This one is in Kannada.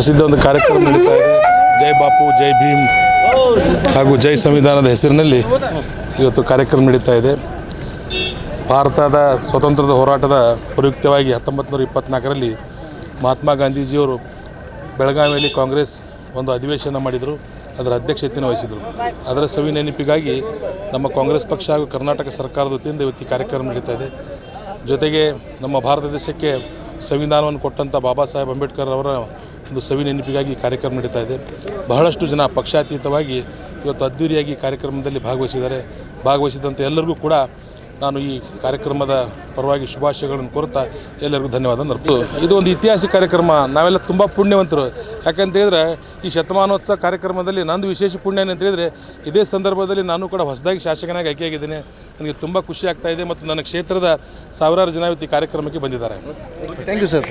ಪ್ರಸಿದ್ಧ ಒಂದು ಕಾರ್ಯಕ್ರಮ ನಡೀತಾ ಇದೆ. ಜೈ ಬಾಪು, ಜೈ ಭೀಮ್ ಹಾಗೂ ಜೈ ಸಂವಿಧಾನದ ಹೆಸರಿನಲ್ಲಿ ಇವತ್ತು ಕಾರ್ಯಕ್ರಮ ನಡೀತಾ ಇದೆ. ಭಾರತದ ಸ್ವಾತಂತ್ರ್ಯದ ಹೋರಾಟದ ಪ್ರಯುಕ್ತವಾಗಿ ಹತ್ತೊಂಬತ್ತು ನೂರ ಇಪ್ಪತ್ತ್ನಾಲ್ಕರಲ್ಲಿ ಮಹಾತ್ಮ ಗಾಂಧೀಜಿಯವರು ಬೆಳಗಾವಿಯಲ್ಲಿ ಕಾಂಗ್ರೆಸ್ ಒಂದು ಅಧಿವೇಶನ ಮಾಡಿದರು, ಅದರ ಅಧ್ಯಕ್ಷತೆಯನ್ನು ವಹಿಸಿದರು. ಅದರ ಸವಿ ನೆನಪಿಗಾಗಿ ನಮ್ಮ ಕಾಂಗ್ರೆಸ್ ಪಕ್ಷ ಹಾಗೂ ಕರ್ನಾಟಕ ಸರ್ಕಾರದ ವತಿಯಿಂದ ಇವತ್ತು ಕಾರ್ಯಕ್ರಮ ನಡೀತಾ ಇದೆ. ಜೊತೆಗೆ ನಮ್ಮ ಭಾರತ ದೇಶಕ್ಕೆ ಸಂವಿಧಾನವನ್ನು ಕೊಟ್ಟಂಥ ಬಾಬಾ ಸಾಹೇಬ್ ಅಂಬೇಡ್ಕರ್ ಅವರ ಒಂದು ಸವಿ ನೆನಪಿಗಾಗಿ ಕಾರ್ಯಕ್ರಮ ನಡೀತಾ ಇದೆ. ಬಹಳಷ್ಟು ಜನ ಪಕ್ಷಾತೀತವಾಗಿ ಇವತ್ತು ಅದ್ದೂರಿಯಾಗಿ ಕಾರ್ಯಕ್ರಮದಲ್ಲಿ ಭಾಗವಹಿಸಿದ್ದಾರೆ. ಭಾಗವಹಿಸಿದಂಥ ಎಲ್ಲರಿಗೂ ಕೂಡ ನಾನು ಈ ಕಾರ್ಯಕ್ರಮದ ಪರವಾಗಿ ಶುಭಾಶಯಗಳನ್ನು ಕೋರುತ್ತಾ ಎಲ್ಲರಿಗೂ ಧನ್ಯವಾದ ನರ್ತು ಇದು ಒಂದು ಇತಿಹಾಸಿಕ ಕಾರ್ಯಕ್ರಮ. ನಾವೆಲ್ಲ ತುಂಬ ಪುಣ್ಯವಂತರು. ಯಾಕಂತ ಹೇಳಿದ್ರೆ ಈ ಶತಮಾನೋತ್ಸವ ಕಾರ್ಯಕ್ರಮದಲ್ಲಿ ನಂದು ವಿಶೇಷ ಪುಣ್ಯ ಏನಂತ ಹೇಳಿದರೆ ಇದೇ ಸಂದರ್ಭದಲ್ಲಿ ನಾನು ಕೂಡ ಹೊಸದಾಗಿ ಶಾಸಕನಾಗಿ ಆಯ್ಕೆಯಾಗಿದ್ದೇನೆ. ನನಗೆ ತುಂಬ ಖುಷಿ ಆಗ್ತಾ ಇದೆ ಮತ್ತು ನನ್ನ ಕ್ಷೇತ್ರದ ಸಾವಿರಾರು ಜನ ಇವತ್ತು ಕಾರ್ಯಕ್ರಮಕ್ಕೆ ಬಂದಿದ್ದಾರೆ. Thank you sir